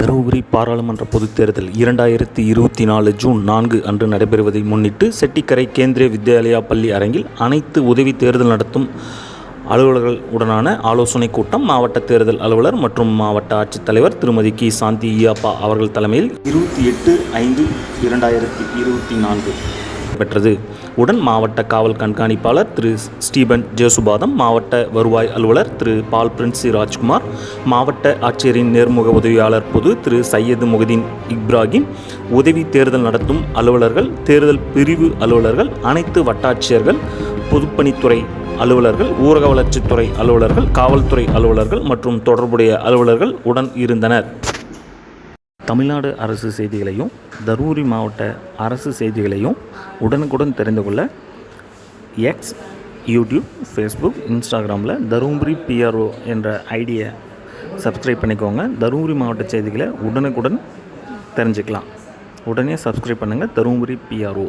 தருமபுரி பாராளுமன்ற பொதுத் தேர்தல் இரண்டாயிரத்தி இருபத்தி நாலு ஜூன் நான்கு அன்று நடைபெறுவதை முன்னிட்டு செட்டிக்கரை கேந்திரிய வித்யாலயா பள்ளி அரங்கில் அனைத்து உதவி தேர்தல் நடத்தும் அலுவலர்கள் உடனான ஆலோசனைக் கூட்டம் மாவட்ட தேர்தல் அலுவலர் மற்றும் மாவட்ட ஆட்சித்தலைவர் திருமதி கி. சாந்தி ஈயாப்பா அவர்கள் தலைமையில் இருபத்தி எட்டு ஐந்து இரண்டாயிரத்தி இருபத்தி நான்கு. பெற்றது. உடன் மாவட்ட காவல் கண்காணிப்பாளர் திரு ஸ்டீபன் ஜேசுபாதம் மாவட்ட வருவாய் அலுவலர் திரு பால் பிரின்சி ராஜ்குமார் மாவட்ட ஆட்சியரின் நேர்முக உதவியாளர் பொது திரு சையது முகதீன் இப்ராஹிம் உதவி தேர்தல் நடத்தும் அலுவலர்கள் தேர்தல் பிரிவு அலுவலர்கள் அனைத்து வட்டாட்சியர்கள் பொதுப்பணித்துறை அலுவலர்கள் ஊரக வளர்ச்சித்துறை அலுவலர்கள் காவல்துறை அலுவலர்கள் மற்றும் தொடர்புடைய அலுவலர்கள் உடன் இருந்தனர். தமிழ்நாடு அரசு செய்திகளையும் தருமபுரி மாவட்ட அரசு செய்திகளையும் உடனுக்குடன் தெரிந்து கொள்ள எக்ஸ் யூடியூப் ஃபேஸ்புக் இன்ஸ்டாகிராமில் தருமபுரி பிஆர்ஓ என்ற ஐடியை சப்ஸ்கிரைப் பண்ணிக்கோங்க. தருமபுரி மாவட்ட செய்திகளை உடனுக்குடன் தெரிஞ்சுக்கலாம். உடனே சப்ஸ்கிரைப் பண்ணுங்கள் தருமபுரி பிஆர்ஓ